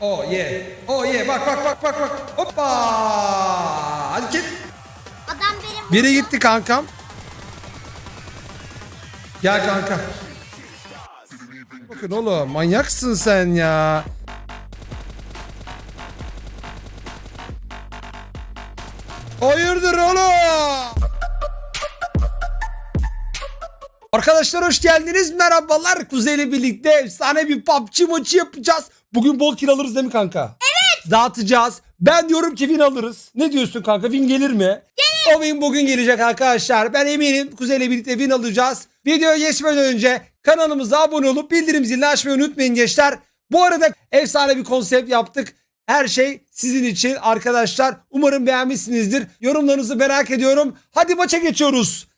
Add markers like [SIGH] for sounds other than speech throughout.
Oh yeah. Oh yeah. Bak bak bak bak bak. Hoppa. Hadi git. Adam benim Biri gitti kankam. Gel kanka. Bakın oğlum manyaksın sen ya. Hayırdır oğlum? Arkadaşlar hoş geldiniz. Merhabalar. Kuzey'le birlikte efsane bir PUBG maçı yapacağız. Bugün bol kill alırız değil mi kanka? Evet. Dağıtacağız. Ben diyorum ki win alırız. Ne diyorsun kanka? Win gelir mi? Gelir. O win bugün gelecek arkadaşlar. Ben eminim Kuzey'le birlikte win alacağız. Videoya geçmeden önce kanalımıza abone olup bildirim zilini açmayı unutmayın gençler. Bu arada efsane bir konsept yaptık. Her şey sizin için arkadaşlar. Umarım beğenmişsinizdir. Yorumlarınızı merak ediyorum. Hadi maça geçiyoruz.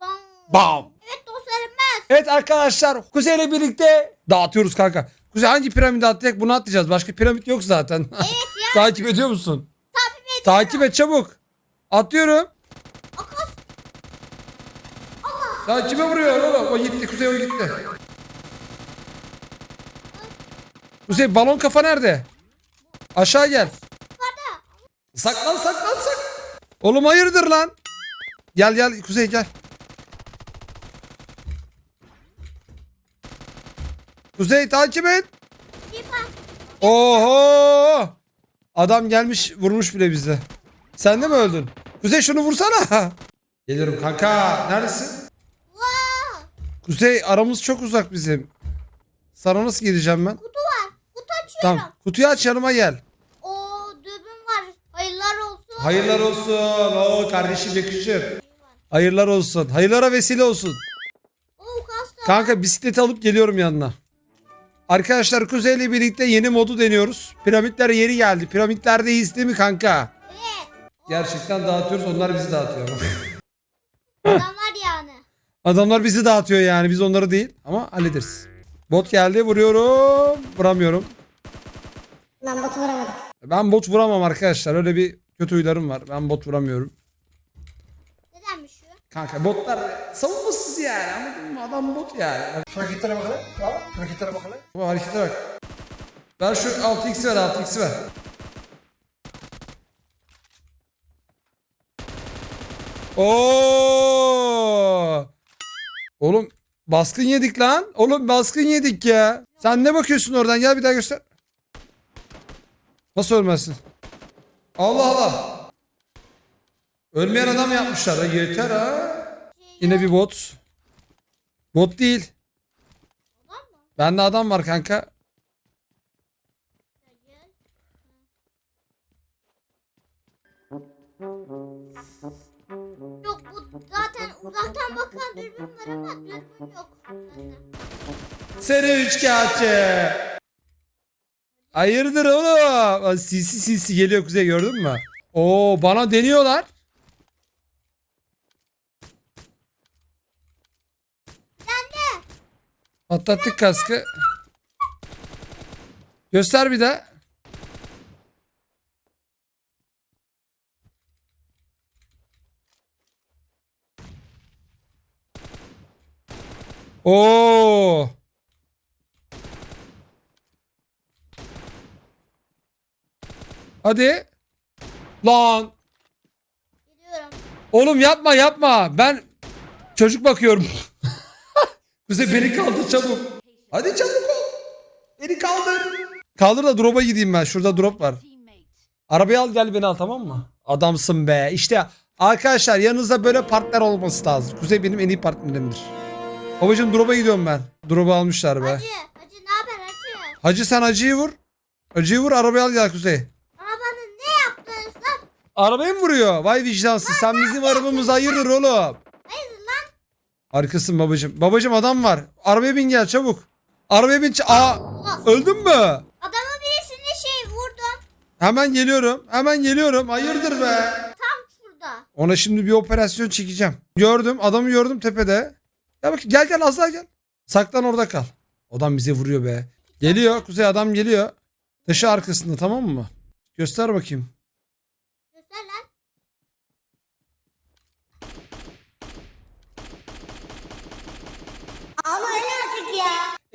Bam. Bam. Evet dostlarım ben. Evet arkadaşlar Kuzey'le birlikte dağıtıyoruz kanka. Kuzey hangi piramidi atlayacak bunu atlayacağız. Başka piramit yok zaten. Evet ya. [LAUGHS] Takip ediyor musun? Takip ediyorum. Takip et çabuk. Atlıyorum. Akos. Ya kime vuruyor oğlum? O gitti Kuzey o gitti. Kuzey balon kafa nerede? Aşağı gel. Saklan saklan sak. Oğlum hayırdır lan? Gel gel Kuzey gel. Kuzey takip et. Oho! Adam gelmiş vurmuş bile bizi. Sen de mi öldün? Kuzey şunu vursana. Geliyorum kanka. Neredesin? Kuzey aramız çok uzak bizim. Sana nasıl geleceğim ben? Kutu var. Kutu açıyorum. Tamam. Kutuyu aç yanıma gel. Oo dürbün var. Hayırlar olsun. Hayırlar olsun. Oo kardeşim yakışır. Hayırlar olsun. Hayırlara vesile olsun. Oo kasta. Kanka bisikleti alıp geliyorum yanına. Arkadaşlar Kuzey ile birlikte yeni modu deniyoruz. Piramitler yeri geldi. Piramitlerdeyiz değil mi kanka? Evet. Gerçekten dağıtıyoruz. Onlar bizi dağıtıyor. Adam var yani. Adamlar bizi dağıtıyor yani. Biz onları değil. Ama hallederiz. Bot geldi. Vuruyorum. Vuramıyorum. Ben botu vuramadım. Ben bot vuramam arkadaşlar. Öyle bir kötü huylarım var. Ben bot vuramıyorum. Kanka botlar savunmasız yani. Anladın mı? Adam bot yani. Hareketlere bak hele. Ya, hareketlere bak hele. Bu harekete bak. Ver şu 6x ver 6x ver. Oo! Oğlum baskın yedik lan. Oğlum baskın yedik ya. Sen ne bakıyorsun oradan? Gel bir daha göster. Nasıl ölmezsin? Allah Allah. Ölmeyen adam yapmışlar. ha. Yeter ha. Yine bir bot. Bot değil. Adam mı? Bende adam var kanka. Yok bu zaten uzaktan bakan dürbün var ama dürbün yok. Seni üçkağıtçı. Hayırdır oğlum? Aa, Sinsi sinsi geliyor kuzey gördün mü? Oo bana deniyorlar. Atlattık kaskı. Göster bir daha. Oo. Hadi. Lan. Oğlum yapma yapma. Ben çocuk bakıyorum. Kuzey beni kaldır çabuk. Hadi çabuk ol. Beni kaldır. Kaldır da drop'a gideyim ben. Şurada drop var. Arabayı al gel beni al tamam mı? Adamsın be. İşte arkadaşlar yanınızda böyle partner olması lazım. Kuzey benim en iyi partnerimdir. Babacım drop'a gidiyorum ben. Drop'u almışlar be. Hacı. Hacı ne haber hacı? Hacı sen acıyı vur. Acıyı vur arabayı al gel Kuzey. Arabanı ne yaptınız lan? Arabayı mı vuruyor? Vay vicdansız. Sen bizim arabamızı ayırır oğlum. Harikasın babacım. Babacım adam var. Arabaya bin gel çabuk. Arabaya bin. Aa, öldün mü? Adamı birisine şey vurdum. Hemen geliyorum. Hemen geliyorum. Hayırdır be? Tam şurada. Ona şimdi bir operasyon çekeceğim. Gördüm. Adamı gördüm tepede. Ya bak gel gel az daha gel. Saklan orada kal. Adam bize vuruyor be. Geliyor. Kuzey adam geliyor. Taşı arkasında tamam mı? Göster bakayım.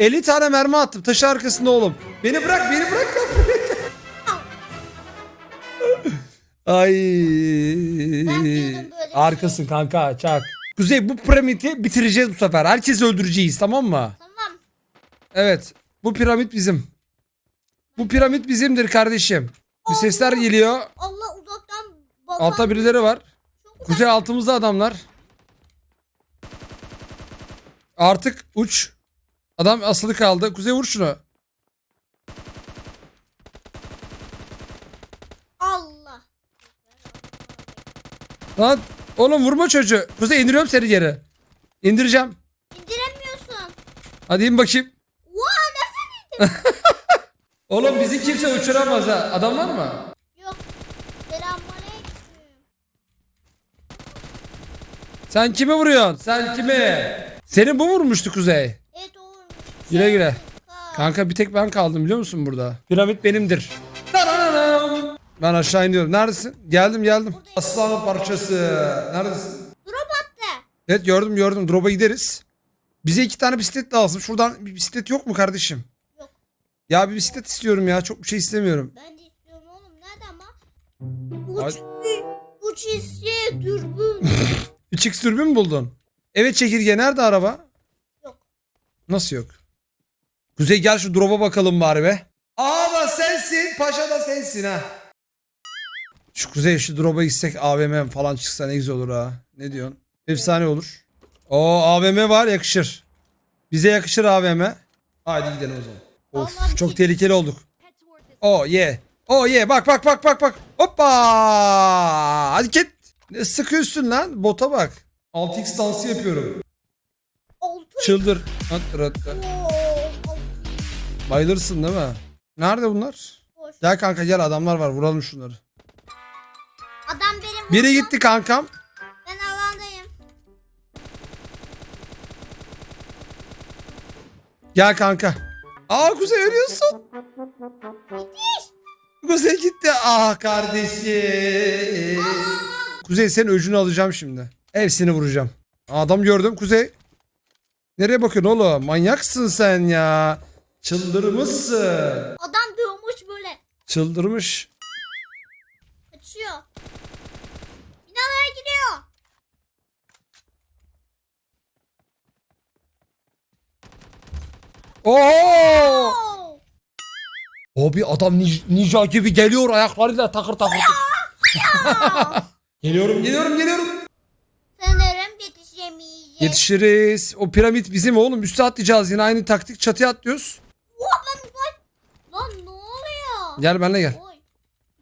50 tane mermi attım taşı arkasında oğlum. Beni bırak beni bırak. Ay. Şey. Arkasın kanka çak. Kuzey bu piramidi bitireceğiz bu sefer. Herkesi öldüreceğiz tamam mı? Tamam. Evet. Bu piramit bizim. Bu piramit bizimdir kardeşim. Bir sesler geliyor. Allah uzaktan bakan. Altta birileri var. Kuzey altımızda adamlar. Artık uç. Adam asılı kaldı. Kuzey vur şunu. Allah. Lan oğlum vurma çocuğu. Kuzey indiriyorum seni geri. İndireceğim. İndiremiyorsun. Hadi in bakayım. Vaa nasıl indin? [LAUGHS] Oğlum bizi kimse uçuramaz ha. Adam var mı? Yok. Selamünaleyküm. Sen kimi vuruyorsun? Sen kimi? Senin bu vurmuştu Kuzey. Güle güle. Ka- Kanka bir tek ben kaldım biliyor musun burada? Piramit benimdir. Ben aşağı iniyorum. Neredesin? Geldim geldim. Aslanın parçası. Neredesin? Drop attı. Evet gördüm gördüm. Drop'a gideriz. Bize iki tane bisiklet lazım. Şuradan bir bisiklet yok mu kardeşim? Yok. Ya bir bisiklet istiyorum ya. Çok bir şey istemiyorum. Ben de istiyorum oğlum. Nerede ama? Uç. Uç istiyor. Dürbün. 3x türbün mü buldun? Evet çekirge nerede araba? Yok. Nasıl yok? Kuzey gel şu drop'a bakalım bari be. Aa da sensin, paşa da sensin ha. Şu Kuzey şu drop'a gitsek AVM falan çıksa ne güzel olur ha. Ne diyorsun? Efsane olur. O AVM var yakışır. Bize yakışır AVM. Haydi gidelim o zaman. Of çok tehlikeli olduk. Oh ye. Oh ye. Bak bak bak bak bak. Hoppa. Hadi git. Ne sıkıyorsun lan? Bota bak. 6x dansı yapıyorum. Çıldır. Hattır. Oo, altı. Bayılırsın değil mi? Nerede bunlar? Boş. Gel kanka gel adamlar var vuralım şunları. Adam benim. Biri gitti kankam. Ben alandayım. Gel kanka. Aa Kuzey ölüyorsun. Kuzey gitti. Ah kardeşim. Kuzey senin öcünü alacağım şimdi. Hepsini vuracağım. Adam gördüm Kuzey. Nereye bakıyorsun oğlum? Manyaksın sen ya. Çıldırmışsın. Adam durmuş böyle. Çıldırmış. Kaçıyor. Binalara gidiyor. Oo! Oo. Abi adam nin- ninja gibi geliyor ayaklarıyla takır takır. geliyorum geliyorum geliyorum. Sanırım yetişemeyeceğiz. Yetişiriz. O piramit bizim oğlum. Üste atlayacağız yine aynı taktik. Çatıya atlıyoruz. Lan ne oluyor? Gel benimle gel. Oy.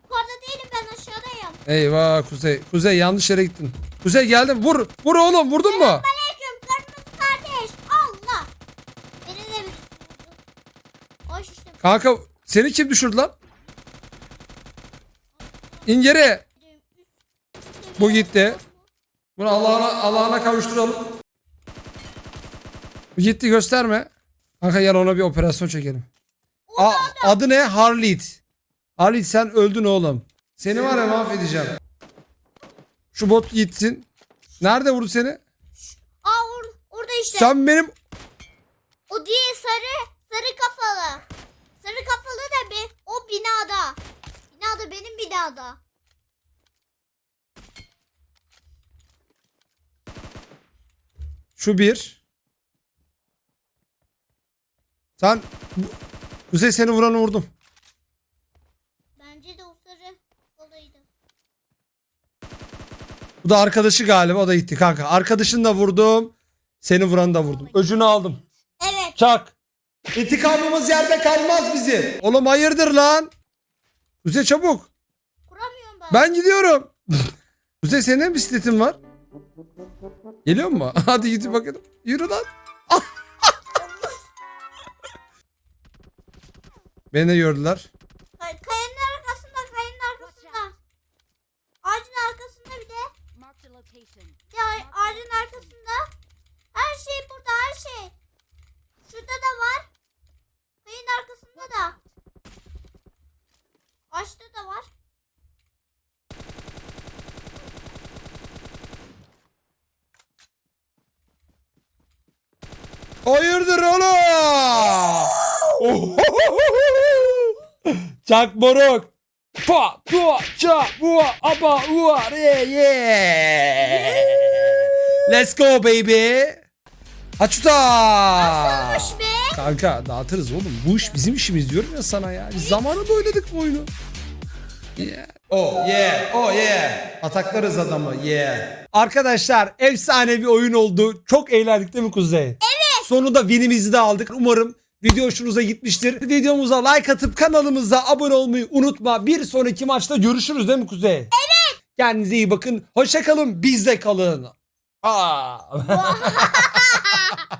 Yukarıda değilim ben aşağıdayım. Eyvah Kuzey. Kuzey yanlış yere gittin. Kuzey geldim. Vur. Vur oğlum. Vurdun mu? Aleyküm kırmızı kardeş. Allah. Beni de bir Ay işte. Kanka seni kim düşürdü lan? İn yere. Bu gitti. Bunu Allah'ına Allah'ına kavuşturalım. Bu gitti gösterme. Kanka gel ona bir operasyon çekelim. A- adı ne? Harlit. Harlit sen öldün oğlum. Seni var ya mahvedeceğim. Şu bot gitsin. Nerede vurdu seni? Aa or orada işte. Sen benim O değil sarı. Sarı kafalı. Sarı kafalı da bir. O binada. Binada benim binada. şu bir. Sen bu- Kuzey seni vuranı vurdum. Bence de o sarı kafalıydı. Bu da arkadaşı galiba o da gitti kanka. Arkadaşını da vurdum. Seni vuranı da vurdum. Öcünü aldım. Evet. Çak. İntikamımız yerde kalmaz bizim. Oğlum hayırdır lan? Kuzey çabuk. Kuramıyorum ben. Ben gidiyorum. [LAUGHS] Kuzey senin bisikletin var. Geliyor mu? [LAUGHS] Hadi gidip bakalım. Yürü lan. Beni de gördüler. Kay- kayanın arkasında, kayanın arkasında. Ağacın arkasında bir de. Marked a location. Bir de ağ- ağacın arkasında. Her şey burada, her şey. Şurada da var. Kayanın arkasında da. Ağaçta da var. Hayırdır oğlum? Çak moruk. Pa, tua, ça, bua, aba, ua, re, yeah. Let's go baby. Haçuta. Olmuş be. Kanka dağıtırız oğlum. Bu iş bizim işimiz diyorum ya sana ya. Biz zamanında oynadık bu oyunu. Yeah. Oh yeah, oh yeah. Ataklarız adamı, yeah. Arkadaşlar efsane bir oyun oldu. Çok eğlendik değil mi Kuzey? Evet. Sonunda winimizi de aldık. Umarım video hoşunuza gitmiştir. Videomuza like atıp kanalımıza abone olmayı unutma. Bir sonraki maçta görüşürüz değil mi Kuzey? Evet. Kendinize iyi bakın. Hoşça kalın. Bizde kalın. Aa. [LAUGHS]